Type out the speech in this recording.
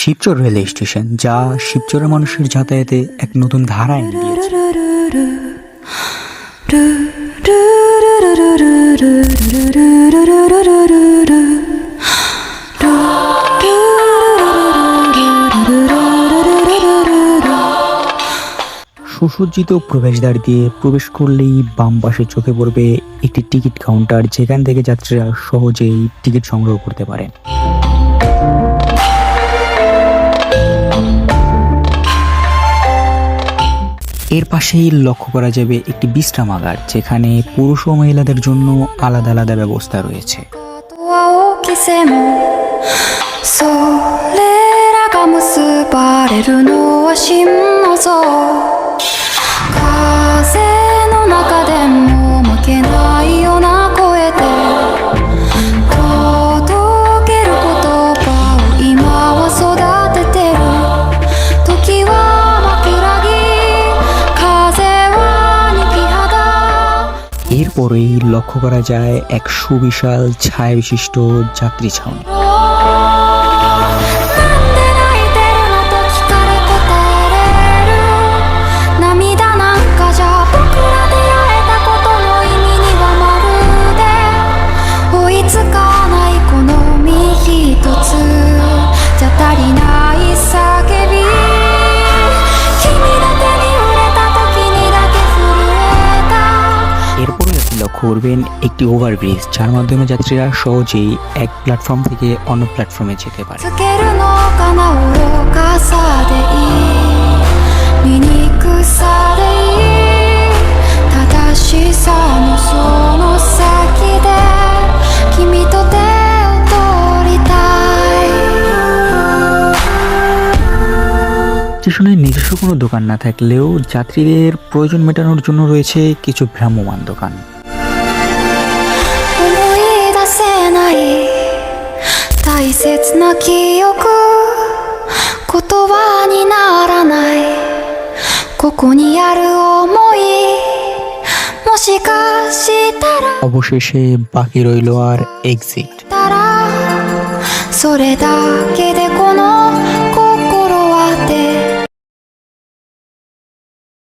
Shibchar rail station, যা শিবচরের মানুষের যাতায়াতে এক নতুন ধারা এনে সুসজ্জিত প্রবেশদ্বার দিয়ে প্রবেশ করলেই বাম পাশে চোখে পড়বে একটি টিকিট কাউন্টার, যেখান থেকে যাত্রীরা সহজেই টিকিট সংগ্রহ করতে পারেন। এর পাশেই লক্ষ্য করা যাবে একটি বিশ্রামাগার যেখানে পুরুষ ও মহিলাদের জন্য আলাদা আলাদা ব্যবস্থা রয়েছে। এরপরেই লক্ষ্য করা যায় এক সুবিশাল ছায়া বিশিষ্ট যাত্রী ছাউনি। করবেন একটি ওভারব্রিজ যার মাধ্যমে যাত্রীরা সহজেই এক প্ল্যাটফর্ম থেকে অন্য প্ল্যাটফর্মে যেতে পারে। স্টেশনে নিজস্ব কোনো দোকান না থাকলেও যাত্রীদের প্রয়োজন মেটানোর জন্য রয়েছে কিছু ভ্রাম্যমান দোকান। 切な記憶言葉にならないここにある想いもしかしたら অবশেষে বাকি রইল আর এক্সিট たらそれだけでこの